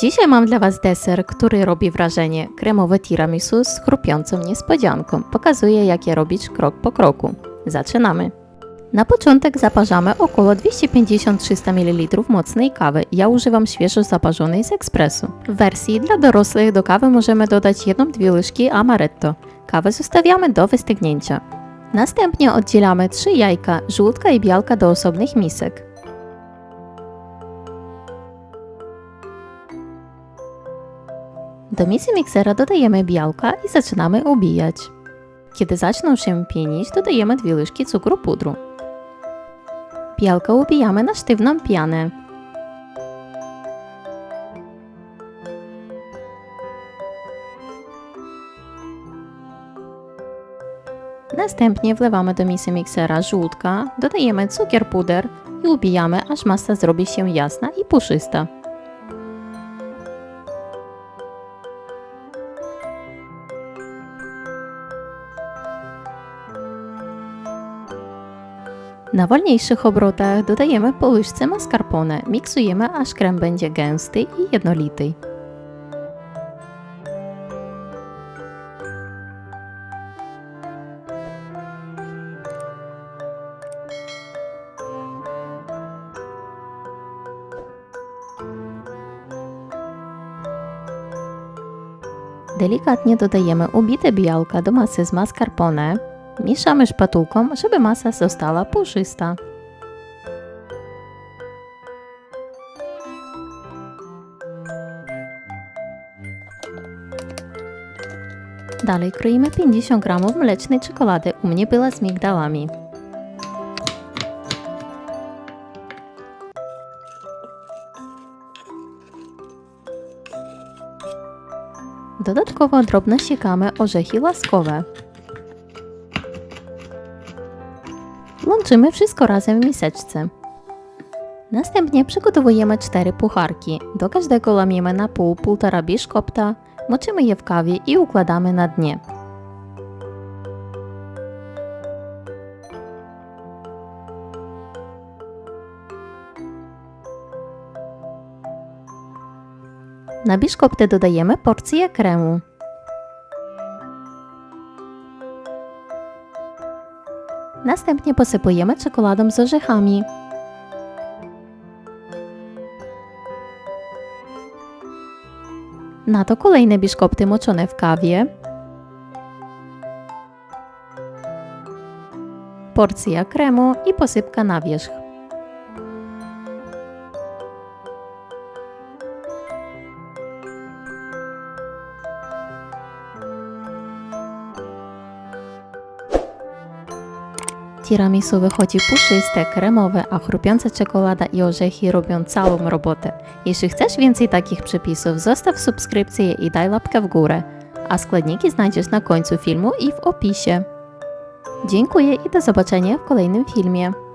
Dzisiaj mam dla Was deser, który robi wrażenie. Kremowe tiramisu z chrupiącą niespodzianką. Pokazuję, jak je robić krok po kroku. Zaczynamy. Na początek zaparzamy około 250-300 ml mocnej kawy. Ja używam świeżo zaparzonej z ekspresu. W wersji dla dorosłych do kawy możemy dodać 1-2 łyżki amaretto. Kawę zostawiamy do wystygnięcia. Następnie oddzielamy 3 jajka, żółtka i białka do osobnych misek. Do misy miksera dodajemy białka i zaczynamy ubijać. Kiedy zaczną się pienić, dodajemy dwie łyżki cukru pudru. Białka ubijamy na sztywną pianę. Następnie wlewamy do misy miksera żółtka, dodajemy cukier puder i ubijamy, aż masa zrobi się jasna i puszysta. Na wolniejszych obrotach dodajemy po łyżce mascarpone, miksujemy aż krem będzie gęsty i jednolity. Delikatnie dodajemy ubite białka do masy z mascarpone, mieszamy szpatułką, żeby masa została puszysta. Dalej kroimy 50 g mlecznej czekolady, u mnie była z migdałami. Dodatkowo drobno siekamy orzechy łaskowe. Łączymy wszystko razem w miseczce. Następnie przygotowujemy cztery pucharki. Do każdego łamiemy na pół półtora biszkopta, moczymy je w kawie i układamy na dnie. Na biszkopty dodajemy porcję kremu. Następnie posypujemy czekoladą z orzechami. Na to kolejne biszkopty moczone w kawie. Porcja kremu i posypka na wierzch. Tiramisu wychodzi puszyste, kremowe, a chrupiąca czekolada i orzechy robią całą robotę. Jeśli chcesz więcej takich przepisów, zostaw subskrypcję i daj łapkę w górę, a składniki znajdziesz na końcu filmu i w opisie. Dziękuję i do zobaczenia w kolejnym filmie.